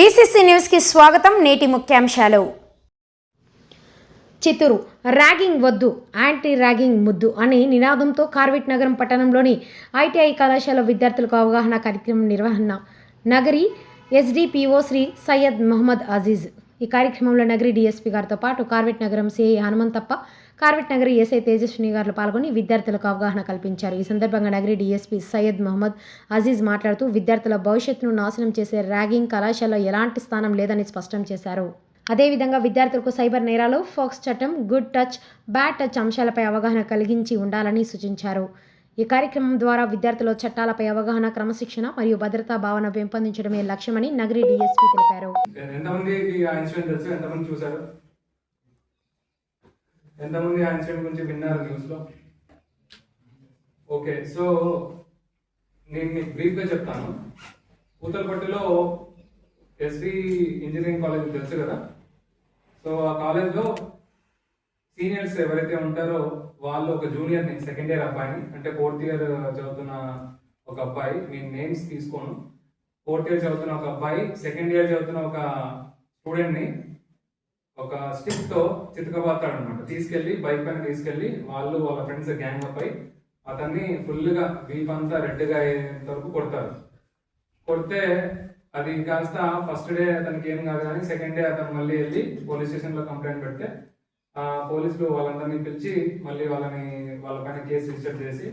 BCC న్యూస్కి స్వాగతం నేటి ముఖ్యాంశాలు. చిత్తూరు ర్యాగింగ్ వద్దు యాంటీ ర్యాగింగ్ ముద్దు అని నినాదంతో కార్విట్ నగరం పట్టణంలోని ఐటీఐ కళాశాల విద్యార్థులకు అవగాహన కార్యక్రమం నిర్వహణ నగరి ఎస్డిపిఓ శ్రీ సయ్యద్ మహమ్మద్ అజీజ్. ఈ కార్యక్రమంలో నగరి డీఎస్పీ గారితో పాటు కార్వెట్ నగరం CI Hanumanthappa corvette Nagari SI Tejaswini గారు పాల్గొని విద్యార్థులకు అవగాహన కల్పించారు. ఈ సందర్భంగా నగరి డీఎస్పీ సయ్యద్ మహమ్మద్ అజీజ్ మాట్లాడుతూ విద్యార్థుల భవిష్యత్తును నాశనం చేసే ర్యాగింగ్ కళాశాలలో ఎలాంటి స్థానం లేదని స్పష్టం చేశారు. అదేవిధంగా విద్యార్థులకు సైబర్ నేరాలు ఫోక్స్ చట్టం గుడ్ టచ్ బ్యాడ్ టచ్ అంశాలపై అవగాహన కలిగించి ఉండాలని సూచించారు. ఈ కార్యక్రమం ద్వారా విద్యార్థుల చట్టాలపై అవగాహన క్రమశిక్షణ మరియు భద్రతా భావన పెంపొందించడమే లక్ష్యమని నగరి డిఎస్పీ తెలిపారు. ఎంతమంది ఆ ఇన్సిడెంట్ గురించి విన్నారు న్యూస్లో? ఓకే సో నేను మీకు బ్రీఫ్గా చెప్తాను. పూతలపట్టులో ఎస్వి ఇంజనీరింగ్ కాలేజ్ తెలుసు కదా? సో ఆ కాలేజ్లో సీనియర్స్ ఎవరైతే ఉంటారో వాళ్ళు ఒక జూనియర్ని సెకండ్ ఇయర్ అబ్బాయిని. అంటే ఫోర్త్ ఇయర్ చదువుతున్న ఒక అబ్బాయి. నేను నేమ్స్ తీసుకోను. ఫోర్త్ ఇయర్ చదువుతున్న ఒక అబ్బాయి సెకండ్ ఇయర్ చదువుతున్న ఒక స్టూడెంట్ని ఒక స్టిక్తో చితకబాతాడు అనమాట తీసుకెళ్ళి బైక్ పైన తీసుకెళ్ళి వాళ్ళు వాళ్ళ ఫ్రెండ్స్ గ్యాంగ్ అప్ అయి అతన్ని ఫుల్గా వీప్ అంతా రెడ్గా అయ్యేంత వరకు కొడతారు. కొడితే అది కాస్త ఫస్ట్ డే అతనికి ఏం కాదు కానీ సెకండ్ డే అతను మళ్ళీ వెళ్ళి పోలీస్ స్టేషన్లో కంప్లైంట్ పెడితే పోలీసులు వాళ్ళందరినీ పిలిచి మళ్ళీ వాళ్ళని వాళ్ళ పైన కేసు రిజిస్టర్ చేసి